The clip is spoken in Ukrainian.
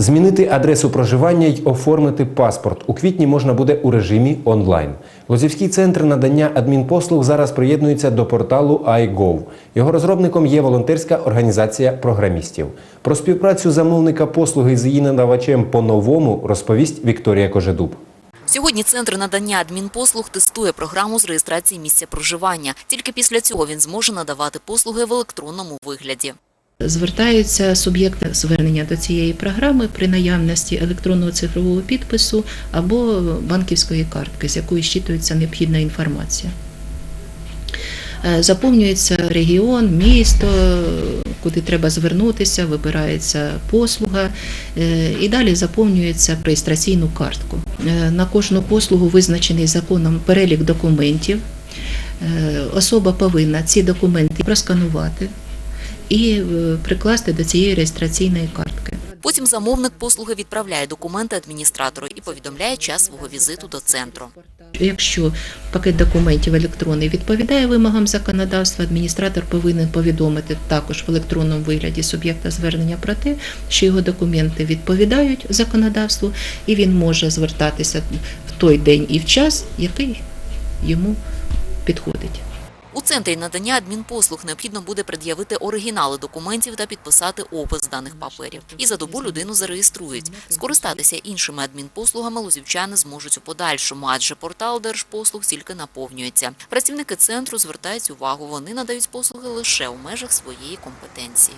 Змінити адресу проживання й оформити паспорт у квітні можна буде у режимі онлайн. Лозівський центр надання адмінпослуг зараз приєднується до порталу iGov. Його розробником є волонтерська організація програмістів. Про співпрацю замовника послуги з її надавачем по-новому розповість Вікторія Кожедуб. Сьогодні центр надання адмінпослуг тестує програму з реєстрації місця проживання. Тільки після цього він зможе надавати послуги в електронному вигляді. Звертаються суб'єкти звернення до цієї програми при наявності електронного цифрового підпису або банківської картки, з якої щитується необхідна інформація. Е, Заповнюється регіон, місто, куди треба звернутися, вибирається послуга, е, і далі заповнюється реєстраційну картку. Е, На кожну послугу визначений законом перелік документів. Особа повинна ці документи просканувати і е, прикласти до цієї реєстраційної картки. Потім замовник послуги відправляє документи адміністратору і повідомляє час свого візиту до центру. Якщо пакет документів електронний відповідає вимогам законодавства, адміністратор повинен повідомити також в електронному вигляді суб'єкта звернення про те, що його документи відповідають законодавству, і він може звертатися в той день і в час, який йому підходить. У центрі надання адмінпослуг необхідно буде пред'явити оригінали документів та підписати опис даних паперів. І за добу людину зареєструють. Скористатися іншими адмінпослугами лозівчани зможуть у подальшому, адже портал держпослуг тільки наповнюється. Працівники центру звертають увагу, вони надають послуги лише у межах своєї компетенції.